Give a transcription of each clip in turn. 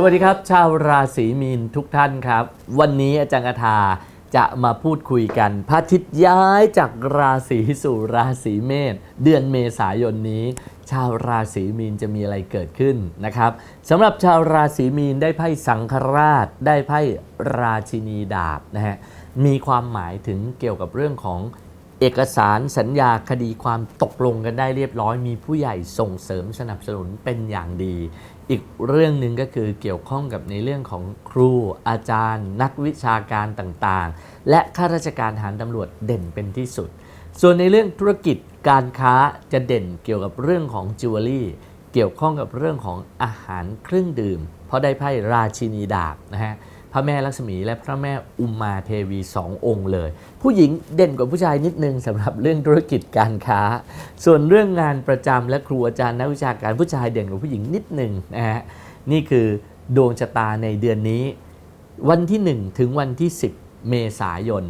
สวัสดีครับ ชาวราศีมีนทุกท่านครับ วันนี้อาจารย์กทาจะมาพูดคุยกันพระอาทิตย์ย้ายจากราศีสู่ราศีเมษเดือนเมษายนนี้ ชาวราศีมีนจะมีอะไรเกิดขึ้นนะครับสำหรับชาวราศีมีนได้ไพ่สังฆราช ได้ไพ่ราชินีดาบนะฮะมีความหมายถึงเกี่ยวกับเรื่องของ เอกสารสัญญาคดีความตกลงกันได้เรียบร้อย มีผู้ใหญ่ส่งเสริมสนับสนุนเป็นอย่างดี อีกเรื่องหนึ่งก็คือเกี่ยวข้องกับในเรื่องของครูอาจารย์ นักวิชาการต่างๆ และข้าราชการทหารตำรวจเด่นเป็นที่สุด ส่วนในเรื่องธุรกิจการค้าจะเด่นเกี่ยวกับเรื่องของจิวเวลรี่เกี่ยวข้องกับเรื่องของอาหารเครื่องดื่ม เพราะได้ไพ่ราชินีดาบนะฮะ พระแม่ลักษมีและพระแม่อุมาเทวีสององค์เลย ผู้หญิงเด่นกว่าผู้ชายนิดนึงสำหรับเรื่องธุรกิจการค้า ส่วนเรื่องงานประจำและครูอาจารย์นักวิชาการผู้ชายเด่นกว่าผู้หญิงนิดนึงนะฮะนี่คือดวงชะตาในเดือนนี้ วันที่ 1 ถึงวันที่ 10 เมษายน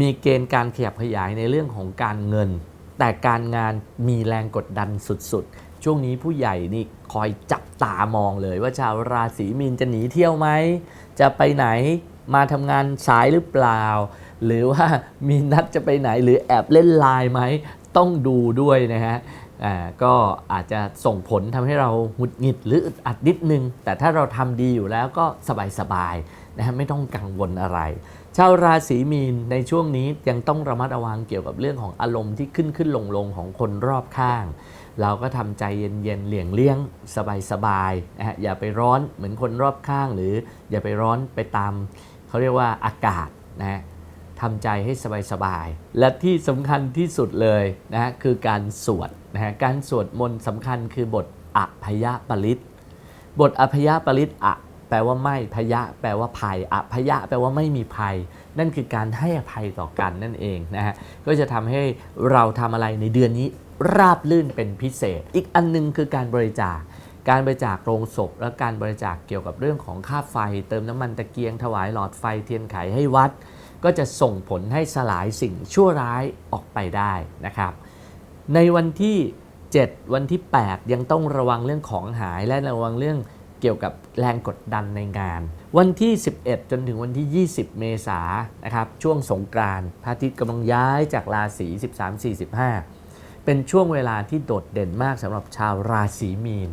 มีเกณฑ์การขยับขยายในเรื่องของการเงิน แต่การงานมีแรงกดดันสุดๆ ช่วงนี้ผู้ใหญ่นี่คอยจับตามองเลย ว่าชาวราศีมีนจะหนีเที่ยวไหม จะไปไหนมาทำงานสายหรือเปล่า หรือว่ามีนัดจะไปไหนหรือแอบเล่นไลน์ไหม ต้องดูด้วยนะฮะก็อาจจะส่งผลทำให้เราหงุดหงิดหรืออึดอัดนิดนึง แต่ถ้าเราทำดีอยู่แล้วก็สบายๆ นะฮะไม่ต้องกังวลอะไร ชาวราศีมีนในช่วงนี้ยังต้องระมัดระวังเกี่ยวกับเรื่องของอารมณ์ที่ขึ้นขึ้นลงลงของคนรอบข้าง เราก็ทำใจเย็นๆเลี่ยงเลี่ยงสบายๆนะฮะอย่าไปร้อนเหมือนคนรอบข้าง หรืออย่าไปร้อนไปตามเขาเรียกว่าอากาศนะฮะทำใจให้สบายๆ และที่สำคัญที่สุดเลยนะฮะคือการสวดนะฮะการสวดมนต์สำคัญคือบทอภยปริต บทอภยปริตอะ แปลว่าไม่พยะ แปลว่าภัยอภยะ แปลว่าไม่มีภัย นั่นคือการให้อภัยต่อกันนั่นเองนะฮะก็จะทำให้เราทำอะไรในเดือนนี้ราบลื่นเป็นพิเศษ อีกอันหนึงคือการบริจาคการบริจาคโรงศพ และการบริจาคเกี่ยวกับเรื่องของค่าไฟ เติมน้ำมันตะเกียงถวายหลอดไฟเทียนไขให้วัด ก็จะส่งผลให้สลายสิ่งชั่วร้ายออกไปได้นะครับ ในวันที่ 7 วันที่ 8 ยังต้องระวังเรื่องของหายและระวังเรื่อง เกี่ยวกับแรงกดดันในงาน วันที่ 11 จนถึงวันที่ 20 เมษายนนะครับช่วงสงกรานต์พระอาทิตย์กำลังย้ายจากราศี 13-45 เป็นช่วงเวลาที่โดดเด่นมากสำหรับชาวราศีมีน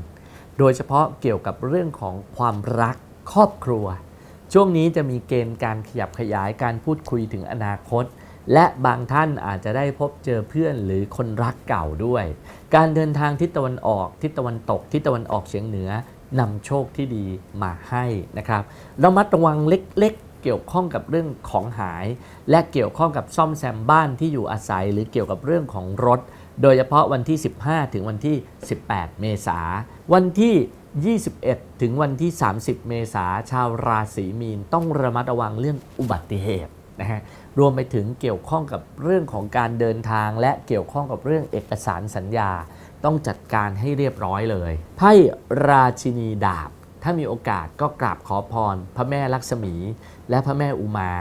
โดยเฉพาะเกี่ยวกับเรื่องของความรักครอบครัว ช่วงนี้จะมีเกณฑ์การขยับขยายการพูดคุยถึงอนาคตและบางท่านอาจจะได้พบเจอเพื่อนหรือคนรักเก่าด้วย การเดินทางทิศตะวันออก ทิศตะวันตก ทิศตะวันออกเฉียงเหนือ นำโชคที่ดีมาให้นะครับระมัดระวังเล็กๆ เกี่ยวข้องกับเรื่องของหาย และเกี่ยวข้องกับซ่อมแซมบ้านที่อยู่อาศัย หรือเกี่ยวกับเรื่องของรถ โดยเฉพาะวันที่ 15 ถึงวันที่ 18 เมษาวันที่ 21 ถึงวันที่ 30 เมษาชาวราศีมีนต้องระมัดระวังเรื่องอุบัติเหตุนะฮะรวมไปถึงเกี่ยวข้องกับเรื่องของการเดินทาง และเกี่ยวข้องกับเรื่องเอกสารสัญญา ต้องจัดการให้เรียบร้อยเลยไพ่ราชินีดาบ ถ้ามีโอกาสก็กราบขอพร พระแม่ลักษมี และพระแม่อุมา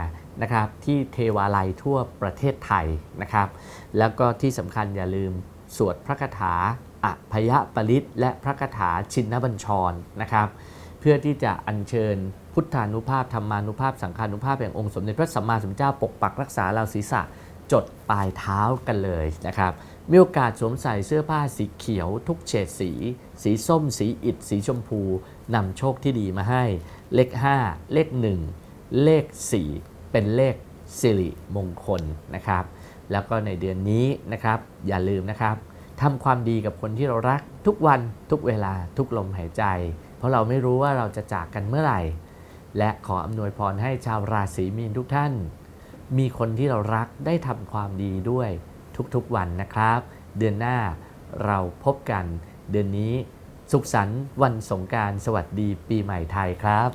นะครับที่เทวาลัยทั่วประเทศไทยนะครับ แล้วก็ที่สำคัญอย่าลืมสวดพระคาถาอภยปริตและพระคาถาชินบัญชรนะครับ เพื่อที่จะอัญเชิญพุทธานุภาพธรรมานุภาพสังฆานุภาพแห่งองค์สมเด็จพระสัมมาสัมพุทธเจ้าปกปักรักษาเราศีรษะจดปลายเท้ากันเลยนะครับ มีโอกาสสวมใส่เสื้อผ้าสีเขียว ทุกเฉดสี สีส้ม สีอิฐ สีชมพูนำโชคที่ดีมาให้ เลข 5 เลข 1 เลข 4 เป็นเลขสิริมงคลนะครับ แล้วก็ในเดือนนี้นะครับ อย่าลืมนะครับทำความดีกับคนที่เรารักทุกวันทุกเวลาทุกลมหายใจ เพราะเราไม่รู้ว่าเราจะจากกันเมื่อไหร่ และขออำนวยพรให้ชาวราศีมีนทุกท่าน มีคนที่เรารักได้ทำความดีด้วย ทุกๆวันนะครับ เดือนหน้าเราพบกัน เดือนนี้ สุขสันต์วันสงการ สวัสดีปีใหม่ไทยครับ